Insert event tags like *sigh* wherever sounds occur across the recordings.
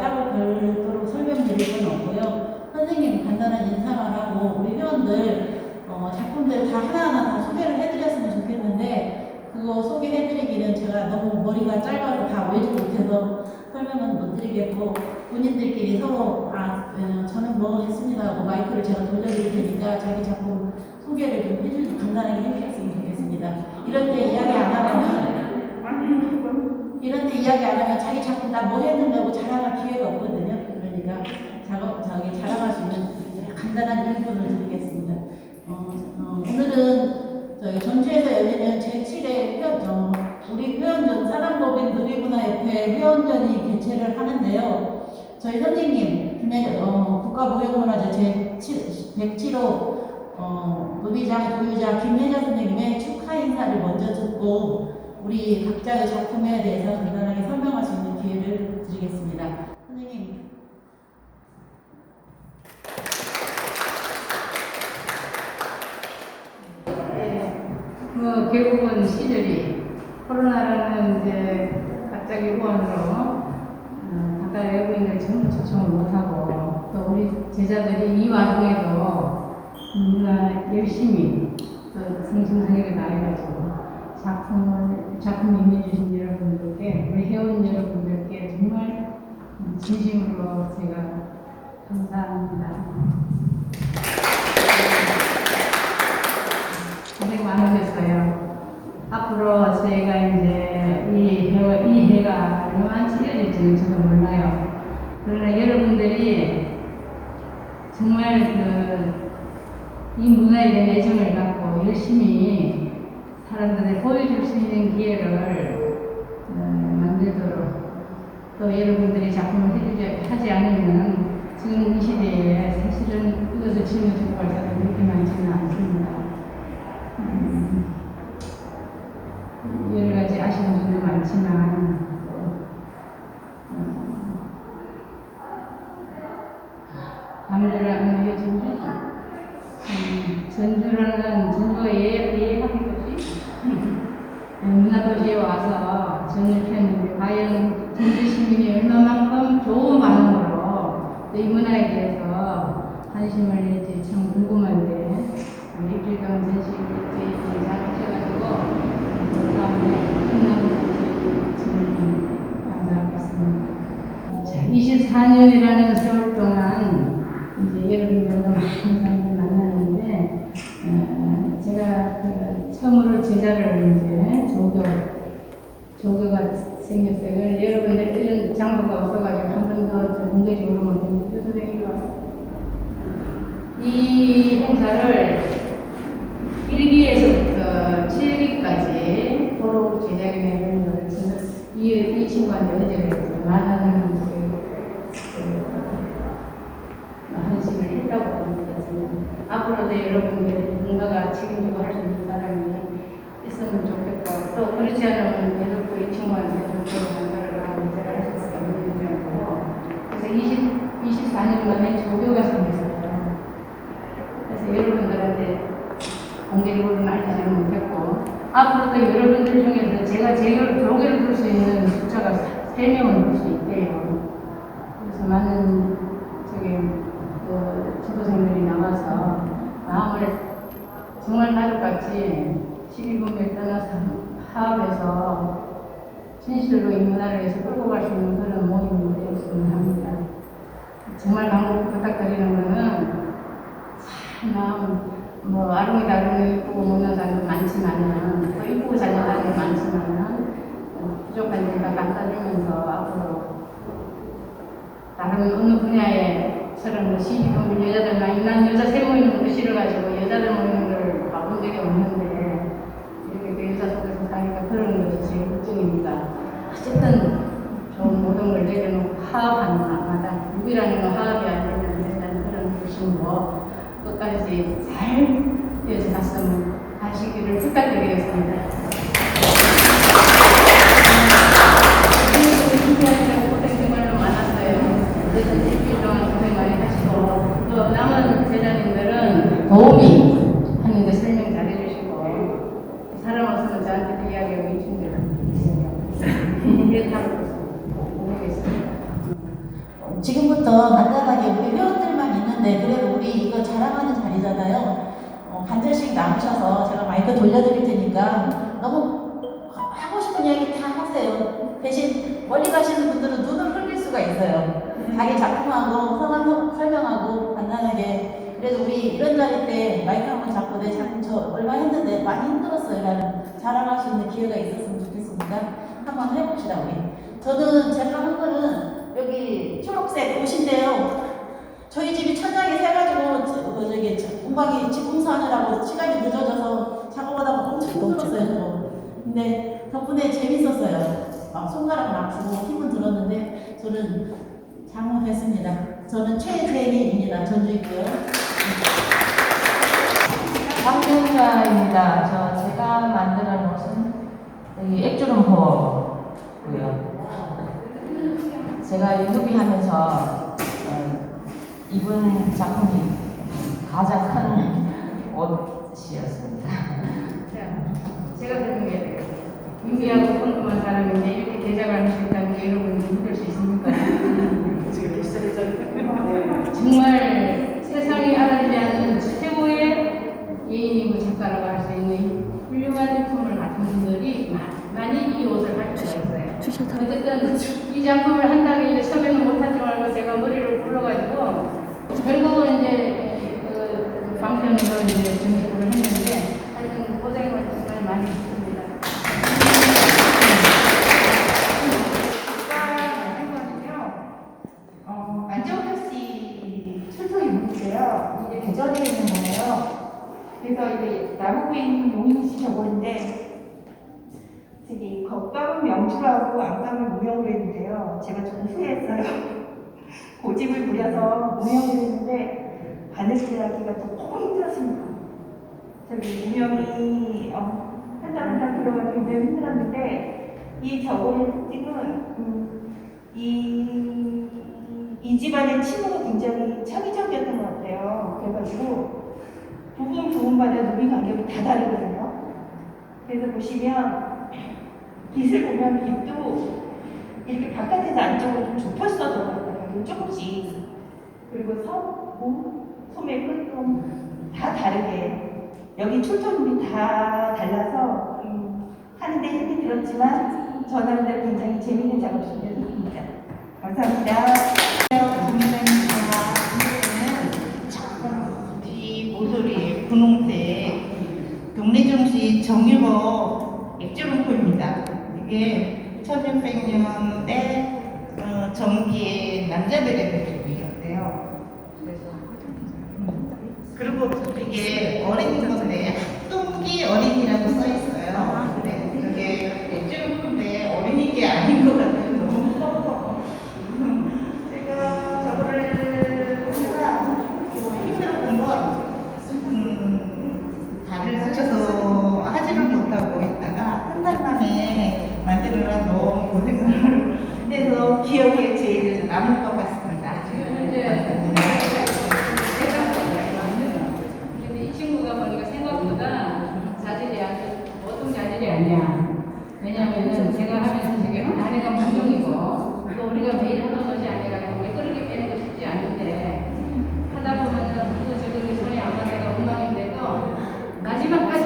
따로 별도로 설명드릴 건 없고요. 선생님 간단한 인사만 하고 우리 회원들 어, 작품들 다 하나하나 다 소개를 해드렸으면 좋겠는데 그거 소개해드리기는 제가 너무 머리가 짧아서 다 외지 못해서 설명은 못 드리겠고 본인들끼리 서로 아 어, 저는 뭐 했습니다 하고 마이크를 제가 돌려드릴 테니까 자기 작품 소개를 좀 해주 간단하게 해주셨으면 좋겠습니다. 이럴 때 이야기 안 하면 이런 데 이야기 안 하면 자기 작품 나뭐 했는데 하고 자랑할 기회가 없거든요. 그러니까 작업, 자기 자랑할 수 있는 간단한 1분을 드리겠습니다. 어, 어, 오늘은 저희 전주에서 열리는 제7회 회원, 어, 우리 회원전 사랑법인 누리문화협회 회원전이 개최를 하는데요. 저희 선생님, 김혜, 어, 국가무형문화재 제107호 어, 노비장 도유자 김혜자 선생님의 축하 인사를 먼저 듣고 우리 각자의 작품에 대해서 간단하게 설명할 수 있는 기회를 드리겠습니다. 선생님. 뭐 결국은 시절이 코로나라는 이제 갑자기 우한으로 어, 바깥 외국인들 전부 초청을 못하고 또 우리 제자들이 이 와중에도 너무나 열심히 또 성심성의를 다해가지고 작품을 작품 임해주신 여러분들께 우리 회원 여러분들께 정말 진심으로 제가 감사합니다. 고생 많으셨어요. 앞으로 저희가 이제 이 해가, 이 해가 얼마나 치러질지는 저도 몰라요. 그러나 여러분들이 정말 그, 이 문화에 대한 애정을 갖고 열심히 사람들에 보여줄 수 있는 기회를 어, 만들도록 또 여러분들이 작품을 해주지, 하지 않으면 지금 이 시대에 사실은 이것을 짊어지고 갈 사람이 그렇게 많지는 않습니다. 음, 여러 가지 아쉬운 점도 많지만 음, 아무래도 전주 음, 전주라는 전주의 예약하기 도시 문화도시에 와서 전을 폈는데 과연 전주 시민이 얼마만큼 좋은 또이 문화에 대해서 관심을 낼지 참 궁금한데 우리 길강 전시회 잘하셔가지고 다음에 끝나고 감사하겠습니다. 자, 24년이라는 세월 동안 이제 여러분들과 사람들 만났는데 어, 그 처음으로 제자를 이제 조교 조교가 생겼어요. 여러분들 이런 장소가 없어가지고 한 번더 공개적으로 교 선생님이 이 행사를 1기에서부터 7기까지 도로 제작에 내는 이, 이 친구한테 어제 많은 그, 그, 한식을 했다고 합니다. 앞으로도 여러분들이 뭔가가 책임지고 할 수 있는 사람이 있으면 좋겠고 또 그렇지 않으면 계속 이 친구한테 좀 뭔가를 하고 제가 할 수밖에 없는 입장이고. 그래서 20, 24년 만에 조교가 생겼어요. 그래서 여러분들한테 공개적으로는 알리지는 못했고. 앞으로도 여러분들 중에서 제가 제일 조교를 부를 수 있는 숫자가 3명은 부를 수 있대요. 그래서 많은 저기 그 지도생들이 나와서 마음을 정말 가족같이 12분에 떠나서 화합해서 진실로 이 문화를 위해서 끌고 갈 수 있는 그런 모임이 되었으면 합니다. 정말 간곡 부탁드리는 거는 참 마음 뭐 아름이 다름이 이쁘고 먹는 사람도 많지만은 또 이쁘고 사람도 많지만은 어, 부족한 데가 감싸주면서 앞으로 다른 어느 분야에처럼 뭐 시비 동물 여자들 많이 난 여자 세 모이는 거 싫어가지고 여자들 모이는 걸 가본 적이 없는데 이렇게 그 여자 속에서 사니까 그런 것이 제일 걱정입니다. 어쨌든 좋은 모든 걸 내려놓고 화합하는 마다 누구라는 건 화합이 안 되면 된다는 그런 부심으로 끝까지 잘 이어져갔으면 하시기를 부탁드리겠습니다. 준비하느라고 고생 정말로 많았어요. 그래서 일주일 동안 고생 많이 하시고 또 남은 제자님들은 도우미 하는데 설명 잘 해주시고 사람 없으면 저한테 이야기하고 이충들 이렇다고 모르겠습니다. 지금부터 간단하게 우리 회원들만 있는데 그래도 우리 이거 자랑하는 자리잖아요. 잔씩 남으셔서 제가 마이크 돌려드릴 테니까 너무 하고 싶은 이야기 다 하세요. 대신 멀리 가시는 분들은 눈을 흘릴 수가 있어요. 자기 작품하고 서- 설명하고 간단하게 그래서 우리 이런 자리 때 마이크 한번 잡고 내 작품 저 얼마 했는데 많이 힘들었어요 라는 자랑할 수 있는 기회가 있었으면 좋겠습니다. 한번 해봅시다 우리. 저는 제가 한 거는 여기 초록색 옷인데요. 저희 집이 천장이 새가지고 저, 어, 저기 저- 공방이 집 공사하느라고 시간이 늦어져서 작업하다가 엄청 힘들었어요. 근데 덕분에 재밌었어요. 막 손가락 막 아프고 힘은 들었는데 저는 장문했습니다. 저는 최재희입니다. 전주 있고요. 황준자입니다. 저 제가 만드는 옷은 여기 액주름포고요. 제가 유튜브 하면서 어, 입은 작품이 가장 큰 옷이었습니다. 자, 제가 돼요. 유미하고 평범한 사람인데 이렇게 대작을 할수 있다는 게 여러분 믿을 수 있습니까? *laughs* 정말 세상이 알아주지 않는 최고의 예인이고 작가라고 할 수 있는 훌륭한 작품을 맡은 분들이 마- 많이 이 옷을 할 수가 있어요. 어쨌든 이 작품을 한다고 이제 처음에는 못하지 말고 제가 머리를 굴러가지고 결국은 그 방편으로 이제 정식으로 했는데 하여튼 고생을 정말 많이 했습니다. 어, 씨 출소의 문이세요. 이제 대전에 있는 거예요. 그래서 이제 나무꾼 용인 씨 저건데 저기 겉감은 명주하고 안감을 무명으로 했는데요. 제가 조금 후회했어요. 고집을 부려서 무명으로 했는데 바느질하기가 조금 힘들었습니다. 저기 무명이 어, 한달 한달 들어가기 굉장히 힘들었는데 이 저건 찍은 음, 이, 이 집안의 친구가 굉장히 창의적이었던 것 같아요. 그래가지고 부분 부분마다 눈이 간격이 다 다르거든요. 그래서 보시면 빛을 보면 빛도 이렇게 바깥에서 안쪽으로 좀 좁혔어져. 조금씩. 그리고 서, 몸, 소매 끝도 다 다르게. 여기 출처물이 다 달라서 음, 하는데 힘이 들었지만 저 나름대로 굉장히 재밌는 작업 준비했습니다. 감사합니다. 뒤 모서리 분홍색 동래정시 정유보 액주름포입니다. 이게 1600년대 어, 정기의 남자들의 모습이었대요. 그리고 이게 어린 건데 학동기 어린이라고 써 있어요. 네, 그게 액주름포인데 어린이 게 아닌 것 같아요. 건 *laughs* 음, 기억에 제일 남을 것 같습니다. 지금 이제 근데 이 친구가 보니까 생각보다 자질이 아주 보통 자질이 아니야. 왜냐면은 제가 하면서 되게 아내가 감동이고 또 우리가 매일 하는 것이 아니라 왜 그렇게 빼는 거 쉽지 않은데 하다 보면은 또 저기 손이 안 맞아가 엉망인데도 마지막까지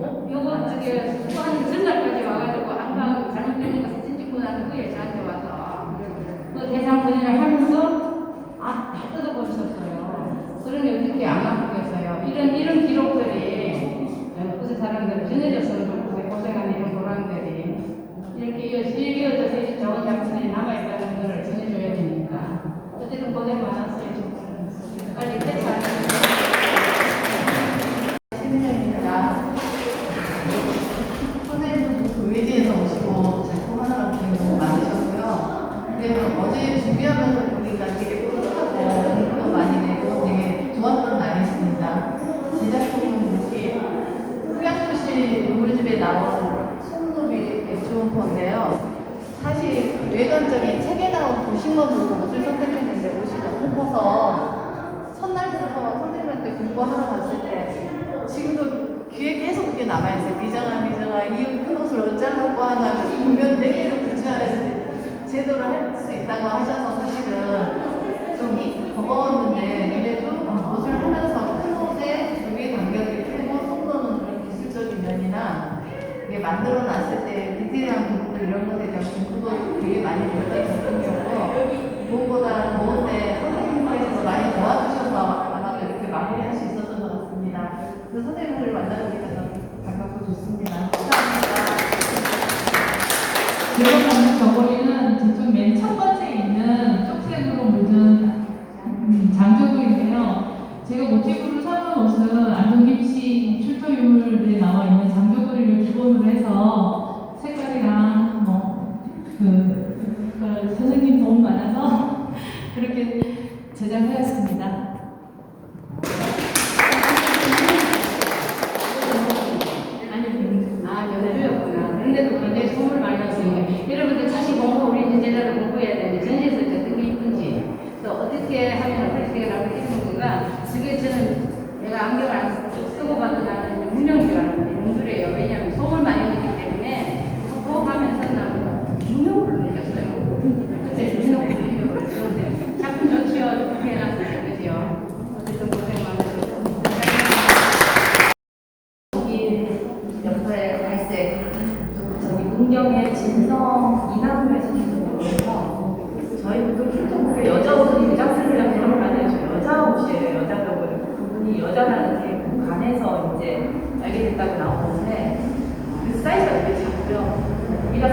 어, 요거 저기 한 전날까지 와가지고 안방 잘못되는 거 사진 찍고 난 후에 저한테 와서 그 대상 분야를 하면서 아, 다 뜯어버리셨어요. 그러니 어떻게 안 아프겠어요. 이런, 이런 기록들이, 어, 그새 사람들 전해졌으면 좋겠어요. 고생하는 이런 보람들이. 이렇게 이어서, 이어져서 이제 좋은 작품들이 남아있다는 걸 전해줘야 되니까. 어쨌든 고생 많았어요, 진짜. 빨리 퇴사하세요. 최민정입니다. 선생님도 그 외지에서 오시고 작품하느라고 고생 많으셨고요. 근데 어제 준비하면서 보니까 되게 뿌듯하고 공부도 많이 되고 되게 좋았던 날이었습니다. 제 작품은 이렇게 흑양도시 우리 집에 나온 송노비 액주원포인데요. 사실 외관적인 책에 나온 도식mod으로 옷을 선택했는데 옷이 너무 커서 첫날부터 선생님한테 공부하러 갔을 때 지금도 귀에 계속 그게 남아있어요. 미정아, 미정아, 이 큰 옷을 어쩌라고 하냐면 분명 네 개를 붙여야 제대로 할 수 있다고 하셔서 사실은 좀 버거웠는데 그래도 옷을 하면서 큰 옷에 두개 간격이 크고 속도는 그런 기술적인 면이나 이게 만들어 놨을 때 디테일한 부분 이런 것에 대한 공부도 되게 많이 되었던 작품이었고 무엇보다 무엇에 선생님께서 많이 도와주셔서 아마 이렇게 마무리할 수 있었던 것 같습니다. 그 선생님을 돼서 반갑고 좋습니다. 감사합니다. 받는 저고리는 저쪽 맨 첫 번째 있는 쪽색으로 묻은 음, 장조고리인데요. 제가 모티브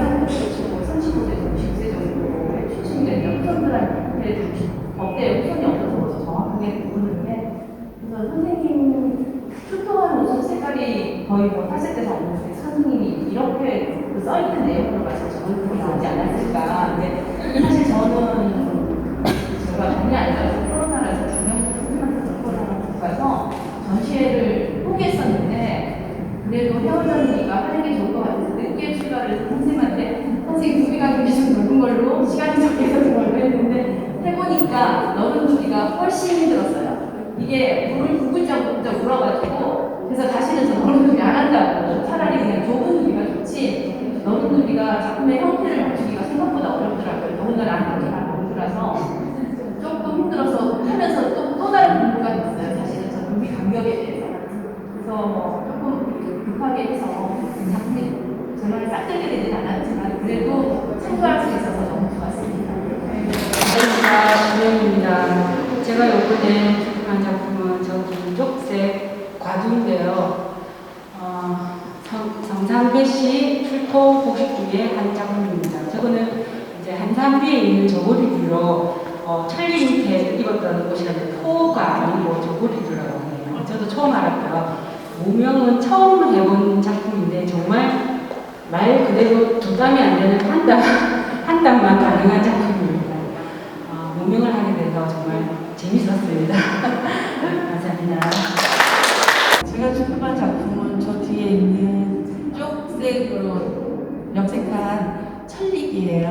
35, 35세, 36세 정도의 출신되는 학생들한테 어깨에 후손이 없어서 정확하게 모르는데 선생님 투통한 옷 색깔이 거의 뭐 80대 정도 선생님이 이렇게 그 써있는 데 급하게 해서 작품이 정말 싹들게 되진 않았지만 그래도 참고할 수 있어서 너무 좋았습니다. 안녕하십니까 김영입니다. 제가 이번에 출품한 작품은 저기 쪽색 과두인데요. 어, 성- 성상배 씨 출토 곡식 중에 한 작품입니다. 저거는 이제 한산비에 있는 저고리들로 어, 천리 밑에 입었던 옷이라는데 포가 아니고 해요. 저도 처음 알았고요. 무명은 처음 해본 작품인데 정말 말 그대로 두 땀이 안 되는 한 땀, 한 땀만 가능한 작품입니다. 어, 무명을 하게 돼서 정말 재밌었습니다. *laughs* 감사합니다. 제가 출품한 작품은 저 뒤에 있는 쪽색으로 염색한 천릭이에요.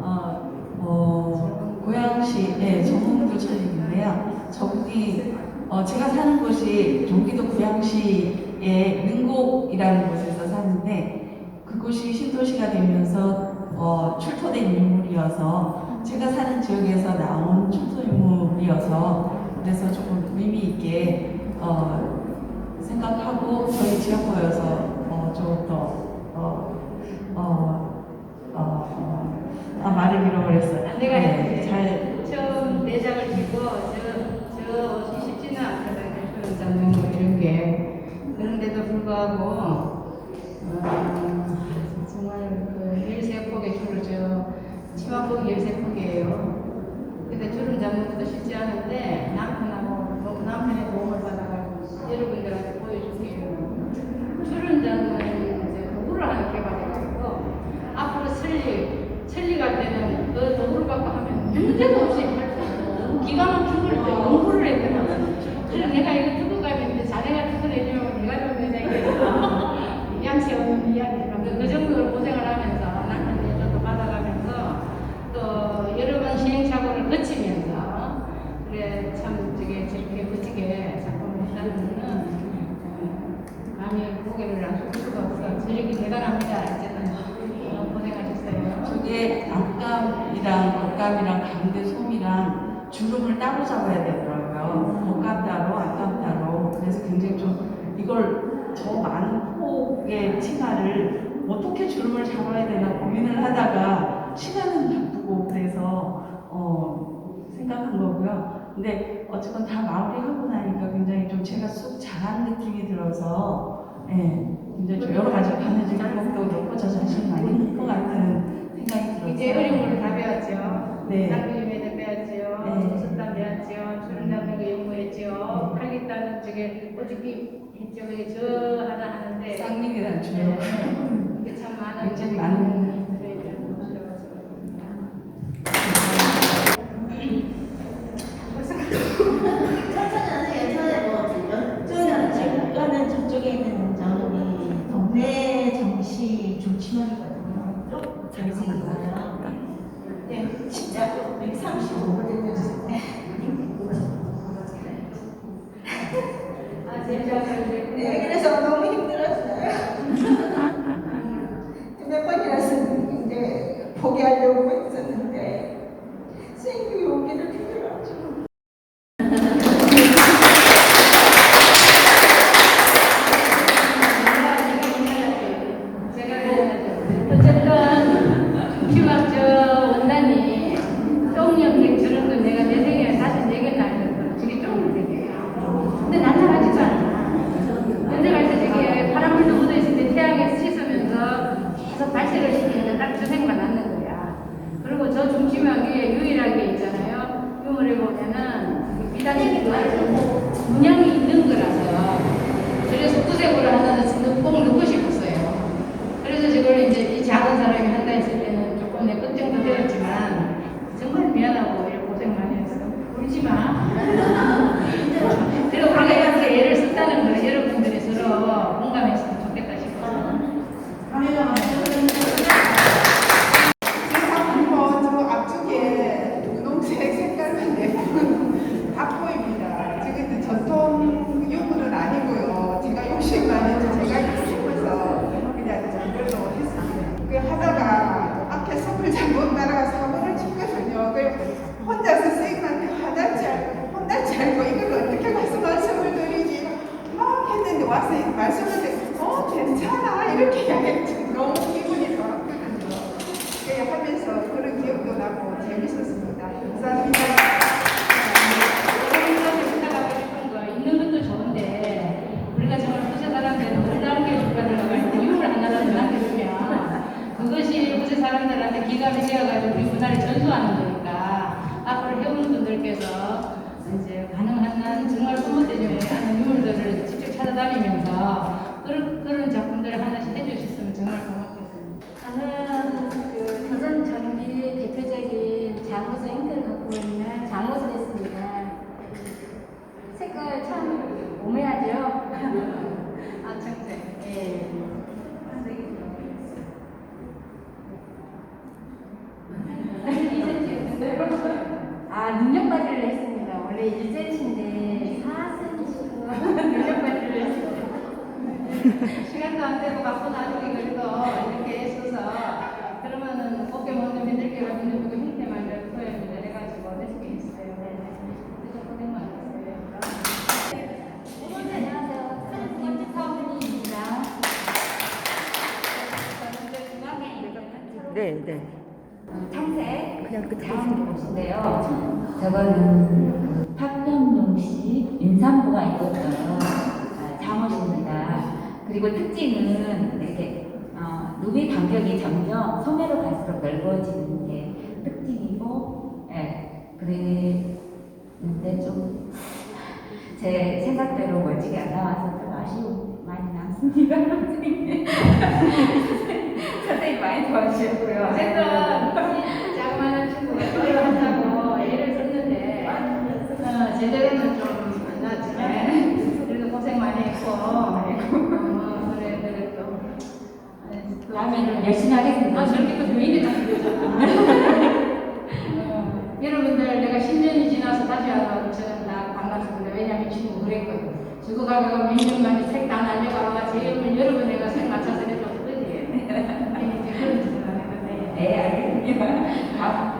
어, 어, 고양시의 정홍도 천릭인데요. 저국이 어, 제가 사는 곳이 경기도 고양시의 능곡이라는 곳에서 사는데 그곳이 신도시가 되면서 어, 출토된 인물이어서 제가 사는 지역에서 나온 출토 인물이어서 그래서 조금 의미 있게 어, 생각하고 저희 지역 보여서 어, 좀더 어, 어, 어, 어, 아 말을 잃어버렸어요. 내가 네, 잘 처음 내장을 들고 저, 저 옷이 쉽지는 않거든요. 그런 잡는 거 이런 게. 그런데도 불구하고, 어, 정말 그 열세 폭의 줄을 저, 치마 폭이 열세 폭이에요. 근데 주름 잡는 것도 쉽지 않은데, 남편하고, 또 남편의 도움을 받아가지고 여러분들한테 보여줄게요. 주름 잡는 이제 도구를 하나 개발해가지고, 앞으로 천리, 천리 갈 때는 그 도구를 갖고 하면 문제도 없이 할 수 있고, 기가 막히게 또 연구를 했더라고요. 그래서 내가 이거 두고 가면 이제 자네가 두고내주면 내가 좀 내자 양치 없는 이야기가 그, 그 정도로 고생을 하면서 남편 예조도 받아가면서 또 여러 번 시행착오를 거치면서 그래 참 저게 저렇게 멋지게 작품을 했다는 거는 어, 감히 고개를 안 숙일 수가 없어 저렇게 대단합니다 어쨌든 너무 고생하셨어요 저게 안감이랑 겉감이랑 가운데 솜이랑 주름을 따로 잡아야 되더라고요. 겉감 따로, 앞감 따로. 그래서 굉장히 좀 이걸 저 많은 폭의 치마를 어떻게 주름을 잡아야 되나 고민을 하다가 시간은 바쁘고 그래서 어, 생각한 거고요. 근데 어쨌건 다 마무리하고 나니까 굉장히 좀 제가 쑥 잘한 느낌이 들어서 예, 굉장히 좀 여러 가지 바느질 방법도 그렇고 저 자신 많이 할것 같은 생각이 들어서 이제 어려운 걸다 배웠죠. 네. 쌍둥이매도 배웠죠. 네. 소속단 배웠죠. 주름 잡는 거 연구했죠. 칼기따는 저게 꼬집기 그게 저 하나 하는데 쌍님이라는 주요 이게 참 많은 굉장히 많은 동네 정시 조치원이거든요. 좀 잘생긴 거예요. 네, 진짜 135분 해주세요. 아 진짜 네, 그 다음 곳인데요. 저거는 그 파평용 씨 임산부가 입었던 아, 잠옷입니다. 그리고 특징은 이렇게 어, 누비 간격이 점점 소매로 갈수록 넓어지는 게 특징이고, 예, 그랬는데 좀 *laughs* 제 생각대로 멋지게 안 나와서 좀 아쉬움 많이 남습니다. *laughs* 선생님. 많이 도와주셨고요. 어쨌든 이걸 한다고 애를 썼는데 어, 제대로는 좀 안 나왔지. 그래도 고생 많이 했고 어, 그래 그래 또 어, 다음에는 열심히 하겠습니다. 아, 저렇게 또 교인이 딱 *laughs* 어, 여러분들 내가 10년이 지나서 다시 와서 저는 다 반갑습니다. 왜냐면 이 친구 그랬거든. 저거 가고 몇년 만에 색다 날려가고 제일 여러분 내가 색 맞춰서 해줬거든. 이제 *laughs* 그런 짓을 안 했는데. 네, 알겠습니다. 아,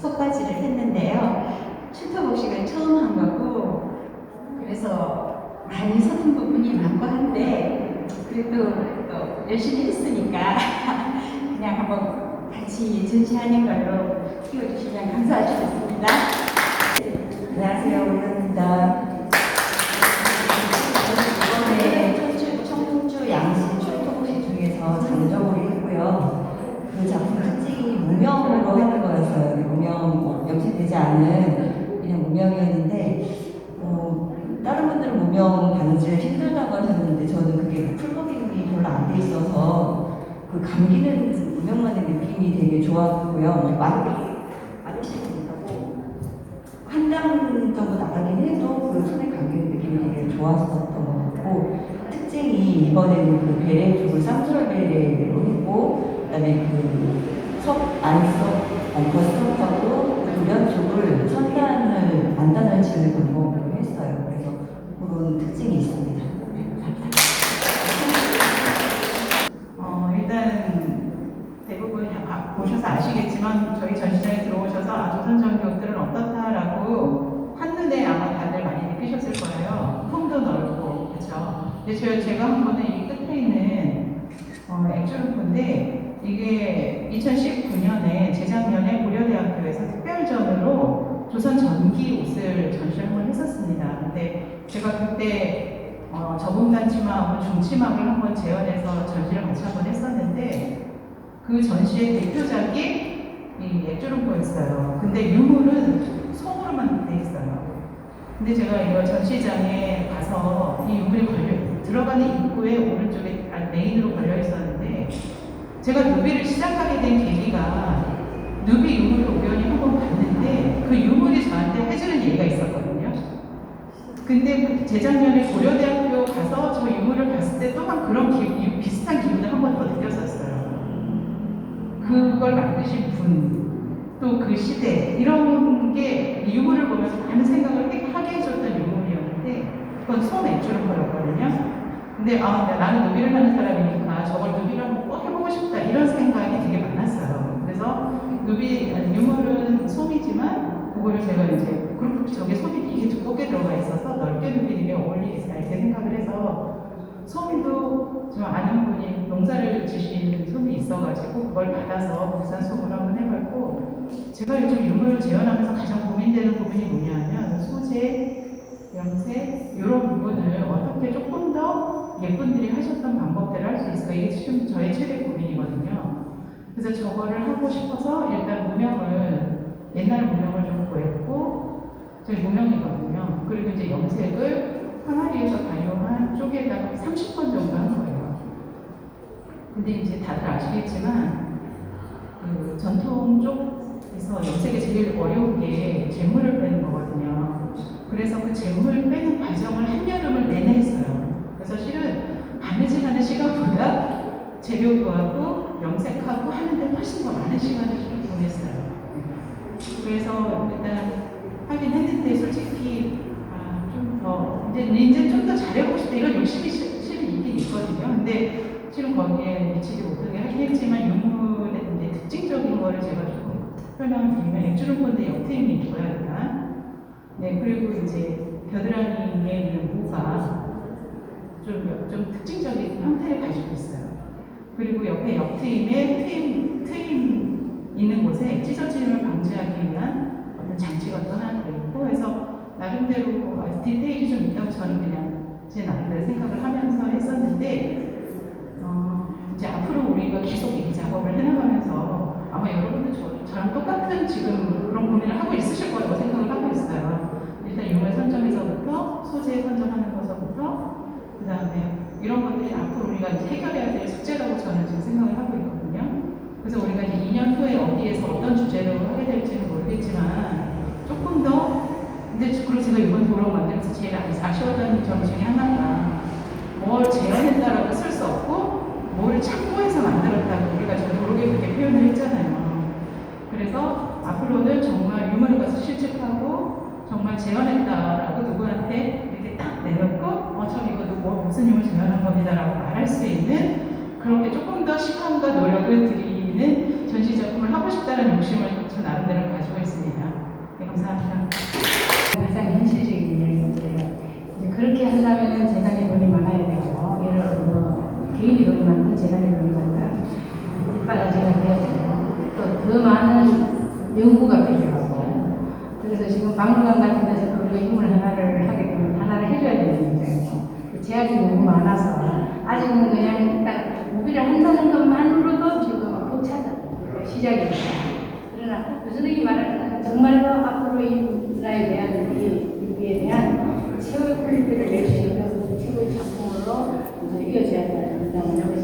속바지를 했는데요. 출토 복 식을 처음 한 거고 그래서 많이 서툰 부분이 많고 한데 그래도 또 열심히 했으니까 *laughs* 그냥 한번 같이 전시하는 걸로 키워주시면 감사하시겠습니다. 안녕하세요, 오연입니다. 이번에 청주, 청주 양식 출토시 중에서 장정을 했고요. 그 작품 특징이 무명으로 하는 거였어요. 무명, 뭐, 염색되지 않은 그냥 무명이었는데, 어, 다른 분들은 무명 방지를 힘들다고 하셨는데, 저는 그게 풀버빙이 별로 안 돼 있어서, 그 감기는 무명만의 느낌이 되게 좋았고요. 뭐 많이, 많이 시키고, 한장 정도 나가긴 해도 그 손에 감기는 느낌이 되게 좋았었던 것 같고 특징이 이번에는 그 베레 쪽을 쌍수럴 베레로 했고 그다음에 그석 안석 엉커 스톱하고 도면 쪽을 선단을 안단을 지는 방법으로 했어요. 그래서 그런 특징이 있습니다. 네, 감사합니다. 어, 일단 대부분 아, 보셔서 아시겠지만 저희 전시장에 들어오셔서 아, 조선전 교육들은 어떻다라고 한눈에 아마 다들 많이 느끼셨을 거예요. 통도 넓고 그렇죠. 근데 저, 제가 한 거는 이 끝에 있는 어, 액주루프인데 이게 2019년에 재작년에 고려대학교에서 특별전으로 조선 전기 옷을 전시를 한번 했었습니다. 근데 제가 그때 어, 저공단치마하고 중치마를 한번 재현해서 전시를 같이 한번 했었는데 그 전시의 대표작이 이 액주름포였어요. 근데 유물은 솜으로만 돼 있어요. 근데 제가 이거 전시장에 가서 이 유물이 걸려 들어가는 입구에 오른쪽에 아, 메인으로 걸려 있었는데 제가 누비를 시작하게 된 계기가 누비 유물을 우연히 한 번 봤는데 그 유물이 저한테 해주는 얘기가 있었거든요. 근데 그 재작년에 고려대학교 가서 저 유물을 봤을 때 또한 그런 기, 이- 비슷한 기분을 한 번 더 느꼈었어요. 그걸 만드신 분, 또 그 시대, 이런 게 유물을 보면서 많은 생각을 해- 하게 해줬던 유물이었는데, 그건 손 액주를 걸었거든요. 근데 아, 나- 나는 누비를 하는 사람이니까 저걸 누비를 한번 꼭 해보고 싶다, 이런 생각이 되게 많았어요. 그래서 누비, 유물은 솜이지만, 그거를 제가 이제, 그리고 저게 솜이 이게 두껍게 들어가 있어서 넓게 누비는 어울리겠다, 이렇게 생각을 해서, 솜도 좀 아는 분이 농사를 지신 솜이 있어가지고 그걸 받아서 국산 솜으로 한번 해봤고 제가 요즘 유물을 재현하면서 가장 고민되는 부분이 뭐냐면 소재, 염색 이런 부분을 어떻게 조금 더 예쁜들이 하셨던 방법대로 할 수 있을까 이게 지금 저의 최대 고민이거든요. 그래서 저거를 하고 싶어서 일단 무명을 옛날 무명을 좀 구했고 저희 무명이거든요. 그리고 이제 염색을 항아리에서 발효한 쪽에다가 30번 정도 한 거예요. 근데 이제 다들 아시겠지만 그 전통 쪽에서 염색이 제일 어려운 게 재물을 빼는 거거든요. 그래서 그 재물 빼는 과정을 한여름을 내내 했어요. 그래서 실은 밤에 지나는 시간보다 재료 구하고 염색하고 하는데 훨씬 더 많은 시간을 실은 보냈어요. 그래서 일단 하긴 했는데 솔직히 아, 좀 더, 이제, 이제 좀 더 잘해보고 싶다. 이런 욕심이 실- 실은 있긴 있거든요. 근데 실은 거기에 미치지 못하게 하긴 했지만 유물의 특징적인 거를 제가 조금 설명을 드리면 액주름건데 옆트임이 있고요, 일단. 네, 그리고 이제 겨드랑이에 있는 모가 좀, 좀 특징적인 형태를 가지고 있어요. 그리고 옆에 옆트임에 트임, 트임 있는 곳에 찢어짐을 방지하기 위한 어떤 장치가 또 하나 더 있고 해서 나름대로 뭐 디테일이 좀 있다고 저는 그냥 제 나름대로 생각을 하면서 했었는데 어, 이제 앞으로 우리가 계속 이 작업을 해나가면서 아마 여러분들 저, 저랑 똑같은 지금 그런 고민을 하고 있으실 거라고 유물 선정에서부터 소재 선정하는 것서부터 그 다음에 이런 것들이 앞으로 우리가 이제 해결해야 될 숙제라고 저는 지금 생각을 하고 있거든요. 그래서 우리가 이제 2년 후에 어디에서 어떤 주제로 하게 될지는 모르겠지만 조금 더 근데 그리고 제가 이번 도록 만들면서 제일 아쉬웠던 점 중에 하나가 뭘 재현했다라고 쓸 수 없고 뭘 참고해서 만들었다고 우리가 저 도록에 그렇게 표현을 했잖아요. 그래서 앞으로는 정말 유머를 가서 실측하고 정말 재현했다라고 누구한테 이렇게 딱 내놓고 어, 저 이거 누구 무슨 유물 재현한 겁니다라고 말할 수 있는 그렇게 조금 더 시간과 노력을 들이는 전시 작품을 하고 싶다는 욕심을 저 나름대로 가지고 있습니다. 네, 감사합니다. 가장 현실적인 이야기인데요. 그렇게 하려면 재단에 돈이 많아야 되고, 예를 들어 뭐 개인이 돈이 많든 재단이 돈이 많든 뒷바라지가 돼야 되고, 또 더 많은 연구가 필요하고, 그래서 지금 박물관 같은 데서 우리가 힘을 하나를 하게 되면 하나를 해줘야 되는 입장이고, 그 제약이 너무 많아서 아직은 그냥 딱 모비를 한다는 것만으로도 지금 벅차다 시작입니다. 그러나 교수님이 말하는 정말로 앞으로 이 문화에 대한 이 유비에 대한 최고의 퀄리티를 낼 수 있는 최고의 작품으로 이어져야 된다는 생각을 하고